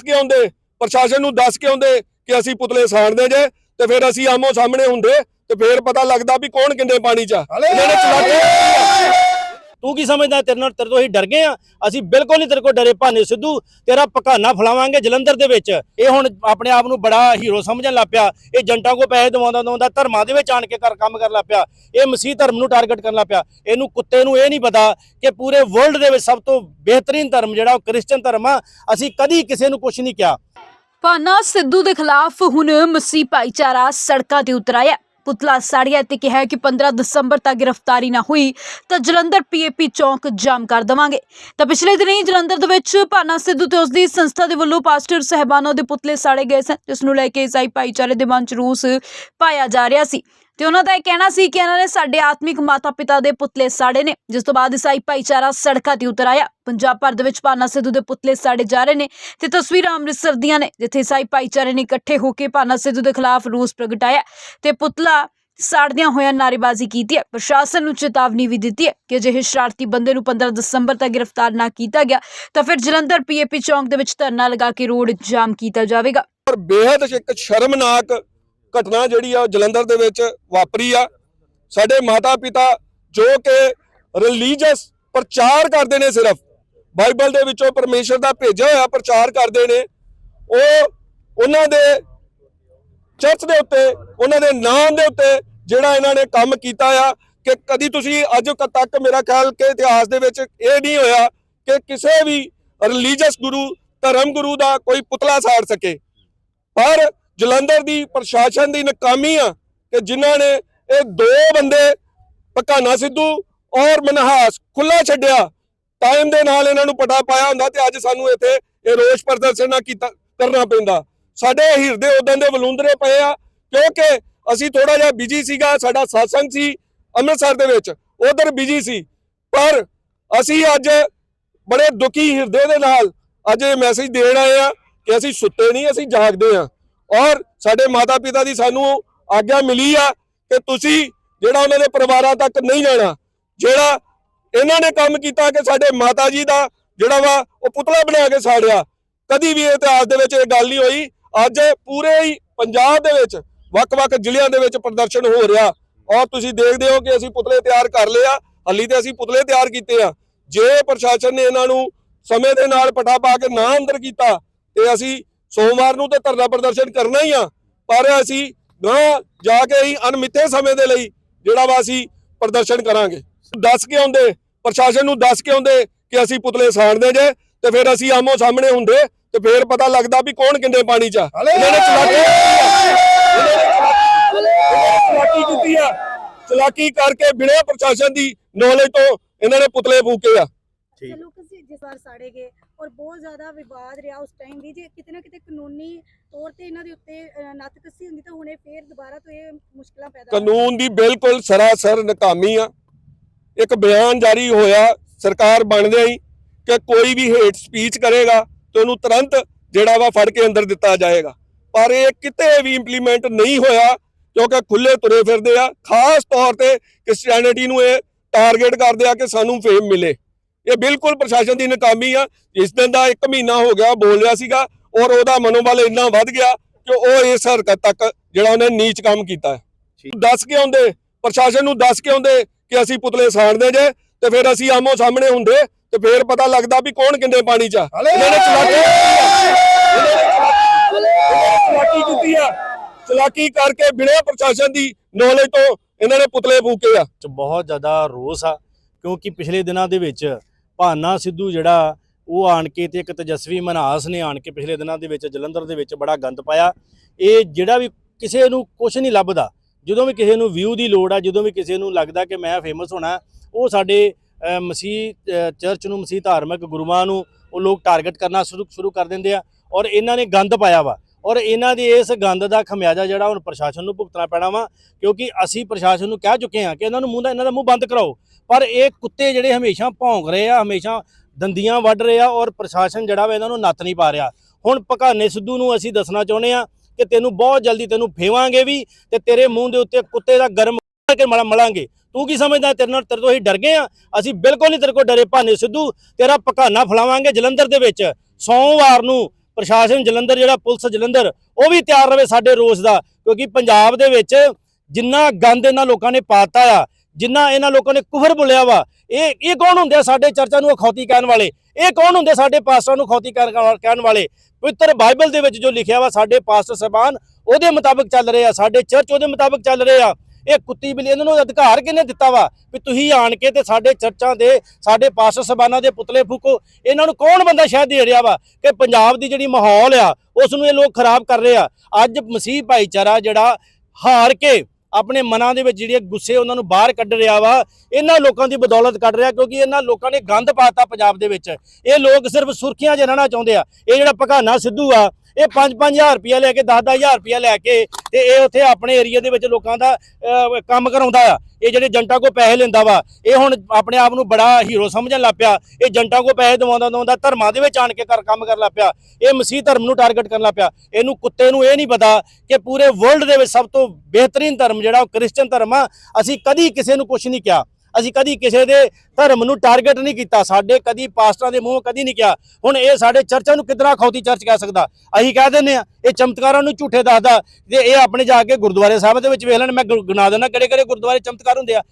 ਕੇ ਆਉਂਦੇ ਪ੍ਰਸ਼ਾਸਨ ਨੂੰ ਦੱਸ ਕੇ ਆਉਂਦੇ ਕਿ ਅਸੀਂ ਪੁਤਲੇ ਸਾੜਦੇ ਜੇ ਤੇ ਫਿਰ ਅਸੀਂ ਆਮੋ ਸਾਹਮਣੇ ਹੁੰਦੇ ਤੇ ਫਿਰ ਪਤਾ ਲੱਗਦਾ ਵੀ ਕੌਣ ਕਿੰਨੇ ਪਾਣੀ 'ਚ ਆ। ਇਹਨਾਂ ਨੇ ਚਲਾਕੀ ਤੂੰ ਕੀ ਸਮਝਦਾ ਤੇਰੇ ਨਾਲ ਤੇਰੇ ਤੋਂ ਹੀ ਡਰ ਗਏ ਆ ਅਸੀਂ ਬਿਲਕੁਲ ਨਹੀਂ ਤੇਰੇ ਕੋਲ ਡਰੇ ਭਾਨੇ ਸਿੱਧੂ। ਤੇਰਾ ਪਕਾਨਾ ਫਲਾਵਾਂਗੇ ਜਲੰਧਰ ਦੇ ਵਿੱਚ। ਇਹ ਹੁਣ ਆਪਣੇ ਆਪ ਨੂੰ ਬੜਾ ਹੀਰੋ ਸਮਝਣ ਲੱਗ ਪਿਆ। ਇਹ ਜੰਟਾਂ ਕੋ ਪੈਸੇ ਦਵਾਉਂਦਾ ਦਵਾਉਂਦਾ ਧਰਮਾਂ ਦੇ ਵਿੱਚ ਆਣ ਕੇ ਕਰ ਕੰਮ ਕਰਨ ਲੱਗ ਪਿਆ। ਇਹ ਮਸੀਹ ਧਰਮ ਨੂੰ ਟਾਰਗੇਟ ਕਰਨ ਲੱਗ ਪਿਆ। ਇਹਨੂੰ ਕੁੱਤੇ ਨੂੰ ਇਹ ਨਹੀਂ ਪਤਾ ਕਿ ਪੂਰੇ ਵਰਲਡ ਦੇ ਵਿੱਚ ਸਭ ਤੋਂ ਬਿਹਤਰੀਨ ਧਰਮ ਜਿਹੜਾ ਉਹ ਕ੍ਰਿਸਚੀਅਨ ਧਰਮ ਆ। ਅਸੀਂ ਕਦੀ ਕਿਸੇ ਨੂੰ ਕੁਝ ਨਹੀਂ ਕਿਹਾ। ਭਾਨਾ ਸਿੱਧੂ ਦੇ ਖਿਲਾਫ ਹੁਣ ਮਸੀਹ ਭਾਈਚਾਰਾ ਸੜਕਾਂ ਤੇ ਉਤਰਾਇਆ ਪੁਤਲਾ ਸਾੜਿਆ ਤੇ ਕਿਹਾ ਕਿ 15 ਦਸੰਬਰ ਤੱਕ ਗ੍ਰਿਫਤਾਰੀ ਨਾ ਹੋਈ ਤਾਂ ਜਲੰਧਰ ਪੀਏਪੀ ਚੌਂਕ ਜਾਮ ਕਰ ਦੇਵਾਂਗੇ। ਤਾਂ ਪਿਛਲੇ ਦਿਨੀ ਜਲੰਧਰ ਦੇ ਵਿੱਚ ਭਾਨਾ ਸਿੱਧੂ ਤੇ ਉਸਦੀ ਸੰਸਥਾ ਦੇ ਵੱਲੋਂ ਪਾਸਟਰ ਸਹਿਬਾਨਾਂ ਦੇ ਪੁਤਲੇ ਸਾੜੇ ਗਏ ਸਨ, ਜਿਸ ਨੂੰ ਲੈ ਕੇ ਈਸਾਈ ਭਾਈਚਾਰੇ ਦੇ ਮਨ 'ਚ ਰੂਸ ਪਾਇਆ ਜਾ ਰਿਹਾ ਸੀ। ਤੇ ਉਹਨਾਂ ਦਾ ਇਹ ਕਹਿਣਾ ਸੀ ਕਿ ਇਹਨਾਂ ਨੇ ਸਾਡੇ ਆਤਮਿਕ ਮਾਤਾ-ਪਿਤਾ ਦੇ ਪੁਤਲੇ ਸਾੜੇ ਨੇ, ਜਿਸ ਤੋਂ ਬਾਅਦ ਈਸਾਈ ਭਾਈਚਾਰਾ ਸੜਕਾਂ ਤੇ ਉਤਰ ਆਇਆ। ਪੰਜਾਬ ਭਰ ਦੇ ਵਿੱਚ ਭਾਨਾ ਸਿੱਧੂ ਦੇ ਪੁਤਲੇ ਸਾੜੇ ਜਾ ਰਹੇ ਨੇ ਤੇ ਤਸਵੀਰਾਂ ਅੰਮ੍ਰਿਤਸਰ ਦੀਆਂ ਨੇ, ਜਿੱਥੇ ਈਸਾਈ ਭਾਈਚਾਰੇ ਨੇ ਇਕੱਠੇ ਹੋ ਕੇ ਭਾਨਾ ਸਿੱਧੂ ਦੇ ਖਿਲਾਫ ਰੋਸ ਪ੍ਰਗਟਾਇਆ ਤੇ ਪੁਤਲਾ ਸਾੜਦਿਆਂ ਹੋਇਆਂ ਨਾਅਰੇਬਾਜ਼ੀ ਕੀਤੀ ਹੈ। ਪ੍ਰਸ਼ਾਸਨ ਨੂੰ ਚੇਤਾਵਨੀ ਵੀ ਦਿੱਤੀ ਹੈ ਕਿ ਅਜਿਹੇ ਸ਼ਰਾਰਤੀ ਬੰਦੇ ਨੂੰ 15 ਦਸੰਬਰ ਤੱਕ ਗ੍ਰਿਫਤਾਰ ਨਾ ਕੀਤਾ ਗਿਆ, ਤਾਂ ਫਿਰ ਜਲੰਧਰ ਪੀਏਪੀ ਚੌਂਕ ਦੇ ਵਿੱਚ ਧਰਨਾ ਲਗਾ ਕੇ ਰੋਡ ਜਾਮ ਕੀਤਾ ਜਾਵੇਗਾ। ਪਰ ਬੇहद ਇੱਕ ਸ਼ਰਮਨਾਕ ਘਟਨਾ ਜਿਹੜੀ ਆ ਉਹ ਜਲੰਧਰ ਦੇ ਵਿੱਚ ਵਾਪਰੀ ਆ। ਸਾਡੇ ਮਾਤਾ ਪਿਤਾ ਜੋ ਕਿ ਰਿਲੀਜੀਅਸ ਪ੍ਰਚਾਰ ਕਰਦੇ ਨੇ ਸਿਰਫ, ਬਾਈਬਲ ਦੇ ਵਿੱਚੋਂ ਪਰਮੇਸ਼ਰ ਦਾ ਭੇਜਿਆ ਹੋਇਆ ਪ੍ਰਚਾਰ ਕਰਦੇ ਨੇ, ਉਹ ਉਹਨਾਂ ਦੇ ਚਰਚ ਦੇ ਉੱਤੇ, ਉਹਨਾਂ ਦੇ ਨਾਮ ਦੇ ਉੱਤੇ ਜਿਹੜਾ ਇਹਨਾਂ ਨੇ ਕੰਮ ਕੀਤਾ ਆ ਕਿ ਕਦੀ ਤੁਸੀਂ ਅੱਜ ਕ- ਤੱਕ ਮੇਰਾ ਖਿਆਲ ਕਿ ਇਤਿਹਾਸ ਦੇ ਵਿੱਚ ਇਹ ਨਹੀਂ ਹੋਇਆ ਕਿ ਕਿਸੇ ਵੀ ਰਿਲੀਜੀਅਸ ਗੁਰੂ, ਧਰਮ ਗੁਰੂ ਦਾ ਕੋਈ ਪੁਤਲਾ ਸਾੜ ਸਕੇ। ਪਰ ਜਲੰਧਰ ਦੀ ਪ੍ਰਸ਼ਾਸਨ ਦੀ ਨਾਕਾਮੀ ਆ ਕਿ ਜਿਨ੍ਹਾਂ ਨੇ ਇਹ ਦੋ ਬੰਦੇ, ਪਕਾਨਾ ਸਿੱਧੂ ਔਰ ਮਨਹਾਸ ਖੁੱਲਾ ਛੱਡਿਆ। ਟਾਈਮ ਦੇ ਨਾਲ ਇਹਨਾਂ ਨੂੰ ਪਟਾ ਪਾਇਆ ਹੁੰਦਾ ਤੇ ਅੱਜ ਸਾਨੂੰ ਇੱਥੇ ਇਹ ਰੋਸ ਪ੍ਰਦਰਸ਼ਨ ਨਾ ਕੀਤਾ, ਕਰਨਾ ਪੈਂਦਾ। ਸਾਡੇ ਹਿਰਦੇ ਉਦੋਂ ਦੇ ਵਲੂੰਦਰੇ ਪਏ ਆ, ਕਿਉਂਕਿ ਅਸੀਂ ਥੋੜਾ ਜਿਹਾ ਬਿਜ਼ੀ ਸੀਗਾ, ਸਾਡਾ satsang ਸੀ ਅੰਮ੍ਰਿਤਸਰ ਦੇ ਵਿੱਚ ਉਧਰ ਬਿਜ਼ੀ ਸੀ। ਪਰ ਅਸੀਂ ਅੱਜ ਬੜੇ ਦੁਖੀ ਹਿਰਦੇ ਦੇ ਨਾਲ ਅੱਜ ਇਹ ਮੈਸੇਜ ਦੇਣ ਆਏ ਆ ਕਿ ਅਸੀਂ ਸੁੱਤੇ ਨਹੀਂ, ਅਸੀਂ ਜਾਗਦੇ ਆ। ਔਰ ਸਾਡੇ ਮਾਤਾ ਪਿਤਾ ਦੀ ਸਾਨੂੰ ਆਗਿਆ ਮਿਲੀ ਆ ਕਿ ਤੁਸੀਂ ਜਿਹੜਾ ਉਹਨਾਂ ਦੇ ਪਰਿਵਾਰਾਂ ਤੱਕ ਨਹੀਂ ਜਾਣਾ, ਜਿਹੜਾ ਇਹਨਾਂ ਨੇ ਕੰਮ ਕੀਤਾ ਕਿ ਸਾਡੇ ਮਾਤਾ ਜੀ ਦਾ ਜਿਹੜਾ ਵਾ ਉਹ ਪੁਤਲਾ ਬਣਾ ਕੇ ਸਾੜਿਆ। ਕਦੀ ਵੀ ਇਤਿਹਾਸ ਦੇ ਵਿੱਚ ਇਹ ਗੱਲ ਨਹੀਂ ਹੋਈ। ਅੱਜ ਪੂਰੇ ਹੀ ਪੰਜਾਬ ਦੇ ਵਿੱਚ ਵੱਖ-ਵੱਖ ਜ਼ਿਲ੍ਹਿਆਂ ਦੇ ਵਿੱਚ ਪ੍ਰਦਰਸ਼ਨ ਹੋ ਰਿਹਾ। ਔਰ ਤੁਸੀਂ ਦੇਖਦੇ ਹੋ ਕਿ ਅਸੀਂ ਪੁਤਲੇ ਤਿਆਰ ਕਰ ਲਏ ਆ। ਹੱਲੀ ਤੇ ਅਸੀਂ ਪੁਤਲੇ ਤਿਆਰ ਕੀਤੇ ਆ। ਜੇ ਪ੍ਰਸ਼ਾਸਨ ਨੇ ਇਹਨਾਂ ਨੂੰ ਸਮੇਂ ਦੇ ਨਾਲ ਪਟਾ ਪਾ ਕੇ ਨਾ ਅੰਦਰ ਕੀਤਾ, ਤੇ ਅਸੀਂ ਸੋਮਵਾਰ ਨੂੰ ਤੇ ਧਰਨਾ ਪ੍ਰਦਰਸ਼ਨ ਕਰਨਾ ਹੀ ਆ। ਪਰ ਅਸੀਂ ਨਾ ਜਾ ਕੇ ਹੀ ਅਨਮਿੱਥੇ ਸਮੇਂ ਦੇ ਲਈ ਜਿਹੜਾ ਵਾ ਅਸੀਂ ਪ੍ਰਦਰਸ਼ਨ ਕਰਾਂਗੇ। ਦੱਸ ਕੇ ਆਉਂਦੇ ਪ੍ਰਸ਼ਾਸਨ ਨੂੰ ਦੱਸ ਕੇ ਆਉਂਦੇ ਕਿ ਅਸੀਂ ਪੁਤਲੇ ਸਾੜਦੇ ਜੇ ਤੇ ਫਿਰ ਅਸੀਂ ਆਮੋ ਸਾਹਮਣੇ ਹੁੰਦੇ ਤੇ ਫਿਰ ਪਤਾ ਲੱਗਦਾ ਵੀ ਕੌਣ ਕਿੰਨੇ ਪਾਣੀ 'ਚ ਇਹਨਾਂ ਨੇ ਚਲਾਕੀ ਚਲਾਕੀ ਕੀਤੀ ਆ। ਚਲਾਕੀ ਕਰਕੇ ਬਿਨਾਂ ਪ੍ਰਸ਼ਾਸਨ ਦੀ ਨੌਲੇਜ ਤੋਂ ਇਹਨਾਂ ਨੇ ਪੁਤਲੇ ਫੂਕੇ ਆ। ਚਲੋ ਕਿਸੇ ਜਿਸ ਵਾਰ ਸਾੜੇ ਗਏ। ਔਰ ਬਹੁਤ ਜ਼ਿਆਦਾ ਵਿਵਾਦ ਰਿਹਾ ਉਸ ਟਾਈਮ ਵੀ ਜੇ ਕਿਤੇ ਨਾ ਕਿਤੇ ਕਾਨੂੰਨੀ ਤੌਰ ਤੇ ਇਹਨਾਂ ਦੇ ਉੱਤੇ ਅਹ, ਕੱਸੀ ਹੁੰਦੀ ਤਾਂ ਹੁਣੇ ਫੇਰ ਦੁਬਾਰਾ ਤੋਂ ਇਹ ਮੁਸ਼ਕਲਾਂ ਪੈਦਾ ਕਾਨੂੰਨ ਦੀ ਬਿਲਕੁਲ ਸਰਾਸਰ ਨਕਾਮੀ ਆ। ਇੱਕ ਬਿਆਨ ਜਾਰੀ ਹੋਇਆ ਸਰਕਾਰ ਬਣਦਿਆਂ ਹੀ ਕਿ ਕੋਈ ਵੀ ਹੇਟ ਸਪੀਚ ਕਰੇਗਾ ਤੇ ਉਹਨੂੰ ਤੁਰੰਤ ਜਿਹੜਾ ਵਾ ਫੜ ਕੇ ਅੰਦਰ ਦਿੱਤਾ ਜਾਏਗਾ। ਪਰ ਇਹ ਕਿਤੇ ਵੀ ਇੰਪਲੀਮੈਂਟ ਨਹੀਂ ਹੋਇਆ ਕਿਉਂਕਿ ਖੁੱਲੇ ਤੁਰੇ ਫਿਰਦੇ ਆ। ਖਾਸ ਤੌਰ ਤੇ ਕ੍ਰਿਸਚੀਅਨਿਟੀ ਨੂੰ ਇਹ ਟਾਰਗੇਟ ਕਰਦੇ ਆ ਕਿ ਸਾਨੂੰ ਫੇਮ ਮਿਲੇ। ਇਹ ਬਿਲਕੁਲ ਪ੍ਰਸ਼ਾਸਨ ਦੀ ਨਾਕਾਮੀ ਆ। ਇਸ ਦਿਨ ਦਾ 1 ਮਹੀਨਾ ਹੋ ਗਿਆ ਬੋਲ ਰਿਹਾ ਸੀਗਾ ਔਰ ਉਹਦਾ ਮਨੋਬਲ ਇੰਨਾ ਵੱਧ ਗਿਆ ਕਿ ਉਹ ਇਸ ਹਰਕਤ ਤੱਕ ਜਿਹੜਾ ਉਹਨੇ ਨੀਚ ਕੰਮ ਕੀਤਾ ਦੱਸ ਕੇ ਆਉਂਦੇ ਪ੍ਰਸ਼ਾਸਨ ਨੂੰ ਦੱਸ ਕੇ ਆਉਂਦੇ ਕਿ ਅਸੀਂ ਪੁਤਲੇ ਸਾੜਦੇ ਜੇ ਤੇ ਫਿਰ ਅਸੀਂ ਆਮੋ ਸਾਹਮਣੇ ਹੁੰਦੇ ਤੇ ਫਿਰ ਪਤਾ ਲੱਗਦਾ ਵੀ ਕੌਣ ਕਿੰਨੇ ਪਾਣੀ 'ਚ ਇਹਨਾਂ ਨੇ ਚਲਾਕੀ ਚਲਾਕੀ ਕੀਤੀ ਆ। ਚਲਾਕੀ ਕਰਕੇ ਬਿਨਾਂ ਪ੍ਰਸ਼ਾਸਨ ਦੀ ਨੌਲੇਜ ਤੋਂ ਇਹਨਾਂ ਨੇ ਪੁਤਲੇ ਫੂਕੇ ਆ। ਬਹੁਤ ਜ਼ਿਆਦਾ ਰੋਸ ਆ ਕਿਉਂਕਿ ਪਿਛਲੇ ਦਿਨਾਂ ਦੇ ਵਿੱਚ ਭਾਨਾ ਸਿੱਧੂ ਜਿਹੜਾ, ਉਹ ਆਣ ਕੇ ਤੇ ਇੱਕ ਤੇਜਸਵੀ ਮਨਹਾਸ ਨੇ ਆਣ ਕੇ ਪਿਛਲੇ ਦਿਨਾਂ ਦੇ ਵਿੱਚ, ਜਲੰਧਰ ਦੇ ਵਿੱਚ ਬੜਾ ਗੰਦ ਪਾਇਆ। ਇਹ ਜਿਹੜਾ ਵੀ ਕਿਸੇ ਨੂੰ ਕੁਝ ਨਹੀਂ ਲੱਭਦਾ, ਜਦੋਂ ਵੀ ਕਿਸੇ ਨੂੰ ਵਿਊ ਦੀ ਲੋੜ ਆ, ਜਦੋਂ ਵੀ ਕਿਸੇ ਨੂੰ ਲੱਗਦਾ ਕਿ ਮੈਂ ਫੇਮਸ ਹੋਣਾ, ਉਹ ਸਾਡੇ ਮਸੀਹ ਚਰਚ ਨੂੰ, ਮਸੀਹ ਧਾਰਮਿਕ ਗੁਰੂਆਂ ਨੂੰ, ਉਹ ਲੋਕ ਟਾਰਗੇਟ ਕਰਨਾ ਸ਼ੁਰੂ ਸ਼ੁਰੂ ਕਰ ਦਿੰਦੇ ਆ ਔਰ ਇਹਨਾਂ ਨੇ ਗੰਦ ਪਾਇਆ ਵਾ। ਔਰ ਇਹਨਾਂ ਦੀ ਇਸ ਗੰਦ ਦਾ ਖਮਿਆਜਾ ਜਿਹੜਾ ਹੁਣ ਪ੍ਰਸ਼ਾਸਨ ਨੂੰ ਭੁਗਤਣਾ ਪੈਣਾ ਵਾ, ਕਿਉਂਕਿ ਅਸੀਂ ਪ੍ਰਸ਼ਾਸਨ ਨੂੰ ਕਹਿ ਚੁੱਕੇ ਹਾਂ ਕਿ ਇਹਨਾਂ ਨੂੰ ਮੂੰਹ ਦਾ, ਇਹਨਾਂ ਦਾ ਮੂੰਹ ਬੰਦ ਕਰਾਓ। ਪਰ ਇਹ ਕੁੱਤੇ ਜਿਹੜੇ ਹਮੇਸ਼ਾ ਭੌਂਕ ਰਹੇ ਆ, ਹਮੇਸ਼ਾ ਦੰਦੀਆਂ ਵੱਢ ਰਹੇ ਆ ਔਰ ਪ੍ਰਸ਼ਾਸਨ ਜਿਹੜਾ ਵਾ ਇਹਨਾਂ ਨੂੰ ਨੱਥ ਨਹੀਂ ਪਾ ਰਿਹਾ। ਹੁਣ ਭਕਾਨੇ ਸਿੱਧੂ ਨੂੰ ਅਸੀਂ ਦੱਸਣਾ ਚਾਹੁੰਦੇ ਆ ਕਿ ਤੈਨੂੰ ਬਹੁਤ ਜਲਦੀ ਤੈਨੂੰ ਫੇਵਾਂਗੇ ਵੀ ਤੇ ਤੇਰੇ ਮੂੰਹ ਦੇ ਉੱਤੇ ਕੁੱਤੇ ਦਾ ਗਰਮ ਕਰਕੇ ਮਲਾ, ਮਲਾਂਗੇ। ਤੂੰ ਕੀ ਸਮਝਦਾ ਤੇਰੇ ਨਾਲ, ਤੇਰੇ ਤੋਂ ਹੀ ਡਰ ਗਏ ਆ ਅਸੀਂ ਬਿਲਕੁਲ ਨਹੀਂ ਤੇਰੇ ਕੋਲ ਡਰੇ ਭਾਨੇ ਸਿੱਧੂ। ਤੇਰਾ ਪਕਾਨਾ ਫਲਾਵਾਂਗੇ ਜਲੰਧਰ ਦੇ ਵਿੱਚ। ਸੋਮਵਾਰ ਨੂੰ ਪ੍ਰਸ਼ਾਸਨ ਜਲੰਧਰ, ਜਿਹੜਾ ਪੁਲਿਸ ਜਲੰਧਰ, ਉਹ ਵੀ ਤਿਆਰ ਰਵੇ ਸਾਡੇ ਰੋਸ ਦਾ। ਕਿਉਂਕਿ ਪੰਜਾਬ ਦੇ ਵਿੱਚ ਜਿੰਨਾ ਗੰਦ ਇਹਨਾਂ ਲੋਕਾਂ ਨੇ ਪਾਤਾ ਆ ਜਿੰਨਾ ਇਹਨਾਂ ਲੋਕਾਂ ਨੇ ਕੁਫਰ ਬੋਲਿਆ ਵਾ, ਇਹ ਇਹ ਕੌਣ ਹੁੰਦੇ ਆ ਸਾਡੇ ਚਰਚਾ ਨੂੰ ਅਖੌਤੀ ਕਹਿਣ ਵਾਲੇ? ਇਹ ਕੌਣ ਹੁੰਦੇ ਸਾਡੇ ਪਾਸਟਰਾਂ ਨੂੰ ਅਖੌਤੀ ਕਹਿਣ ਕਹਿਣ ਵਾਲੇ? ਪਵਿੱਤਰ ਬਾਈਬਲ ਦੇ ਵਿੱਚ ਜੋ ਲਿਖਿਆ ਵਾ, ਸਾਡੇ ਪਾਸਟਰ ਸਾਹਿਬਾਨ ਉਹਦੇ ਮੁਤਾਬਕ ਚੱਲ ਰਹੇ ਆ, ਸਾਡੇ ਚਰਚ ਉਹਦੇ ਮੁਤਾਬਕ ਚੱਲ ਰਹੇ ਆ। ਇਹ ਕੁੱਤੀ ਬਿੱਲੀ, ਇਹਨਾਂ ਨੂੰ ਅਧਿਕਾਰ ਕਿਹਨੇ ਦਿੱਤਾ ਵਾ? ਵੀ ਤੁਸੀਂ ਆਣ ਕੇ ਤੇ ਸਾਡੇ ਚਰਚਾਂ ਦੇ, ਸਾਡੇ ਪਾਸਟਰ ਸਾਹਿਬਾਨਾਂ ਦੇ ਪੁਤਲੇ ਫੂਕੋ। ਇਹਨਾਂ ਨੂੰ ਕੌਣ ਬੰਦਾ ਸ਼ਾਇਦ ਦੇ ਰਿਹਾ ਵਾ? ਕਿ ਪੰਜਾਬ ਦੀ ਜਿਹੜੀ ਮਾਹੌਲ ਆ, ਉਸ ਨੂੰ ਇਹ ਲੋਕ ਖਰਾਬ ਕਰ ਰਹੇ ਆ। ਅੱਜ ਮਸੀਹ ਭਾਈਚਾਰਾ ਜਿਹੜਾ ਹਾਰ ਕੇ ਆਪਣੇ ਮਨਾਂ ਦੇ ਵਿੱਚ ਜਿਹੜੇ ਗੁੱਸੇ ਉਹਨਾਂ ਨੂੰ ਬਾਹਰ ਕੱਢ ਰਿਹਾ ਵਾ, ਇਹਨਾਂ ਲੋਕਾਂ ਦੀ ਬਦੌਲਤ ਕੱਢ ਰਿਹਾ ਕਿਉਂਕਿ ਇਹਨਾਂ ਲੋਕਾਂ ਨੇ ਗੰਦ ਪਾਤਾ ਪੰਜਾਬ ਦੇ ਵਿੱਚ। ਇਹ ਲੋਕ ਸਿਰਫ ਸੁਰਖੀਆਂ 'ਚ ਰਹਿਣਾ ਚਾਹੁੰਦੇ ਆ। ਇਹ ਜਿਹੜਾ ਭਗਾਨਾ ਸਿੱਧੂ ਆ ਇਹ 5-5000 ਰੁਪਇਆ ਲੈ ਕੇ 10-10000 ਰੁਪਇਆ ਲੈ ਕੇ ਤੇ ਇਹ ਉੱਥੇ ਆਪਣੇ ਏਰੀਆ ਦੇ ਵਿੱਚ ਲੋਕਾਂ ਦਾ ਕੰਮ ਕਰਾਉਂਦਾ ਆ। ਇਹ ਜਿਹੜੇ ਜੰਟਾਂ ਕੋ ਪੈਸੇ ਲੈਂਦਾ ਵਾ, ਇਹ ਹੁਣ ਆਪਣੇ ਆਪ ਨੂੰ ਬੜਾ ਹੀਰੋ ਸਮਝਣ ਲੱਗ ਪਿਆ। ਇਹ ਜੰਟਾਂ ਕੋ ਪੈਸੇ ਦਵਾਉਂਦਾ ਦਵਾਉਂਦਾ, ਧਰਮਾਂ ਦੇ ਵਿੱਚ ਆਣ ਕੇ ਕਰ ਕੰਮ ਕਰਨ ਲੱਗ ਪਿਆ। ਇਹ ਮਸੀਹ ਧਰਮ ਨੂੰ ਟਾਰਗੇਟ ਕਰਨ ਲੱਗ ਪਿਆ। ਇਹਨੂੰ ਕੁੱਤੇ ਨੂੰ ਇਹ ਨਹੀਂ ਪਤਾ ਕਿ ਪੂਰੇ ਵਰਲਡ ਦੇ ਵਿੱਚ ਸਭ ਤੋਂ ਬਿਹਤਰੀਨ ਧਰਮ ਜਿਹੜਾ ਉਹ ਕ੍ਰਿਸਚੀਅਨ ਧਰਮ ਆ, ਅਸੀਂ ਕਦੀ ਕਿਸੇ ਨੂੰ ਕੁਝ ਨਹੀਂ ਕਿਹਾ। ਅਸੀਂ ਕਦੀ ਕਿਸੇ ਦੇ ਧਰਮ ਨੂੰ ਟਾਰਗੇਟ ਨਹੀਂ ਕੀਤਾ, ਸਾਡੇ ਕਦੀ ਪਾਸਟਰਾਂ ਦੇ ਮੂੰਹ ਕਦੀ ਨਹੀਂ ਕਿਹਾ। ਹੁਣ ਇਹ ਸਾਡੇ ਚਰਚਾਂ ਨੂੰ ਕਿਤਨਾ ਖੌਤੀ ਚਰਚ ਕਹਿ ਸਕਦਾ? ਅਸੀਂ ਕਹਿ ਦਿੰਦੇ ਆ ਇਹ ਚਮਤਕਾਰਾਂ ਨੂੰ ਝੂਠੇ ਦੱਸਦਾ। ਤੇ ਇਹ ਆਪਣੇ ਜਾ ਕੇ ਗੁਰਦੁਆਰੇ ਸਾਹਿਬ ਦੇ ਵਿੱਚ ਵੇਖ ਲੈਣ, ਮੈਂ ਗੁ- ਗਿਣਾ ਦਿੰਦਾ ਕਿਹੜੇ ਕਿਹੜੇ ਗੁਰਦੁਆਰੇ ਚਮਤਕਾਰ ਹੁੰਦੇ ਆ।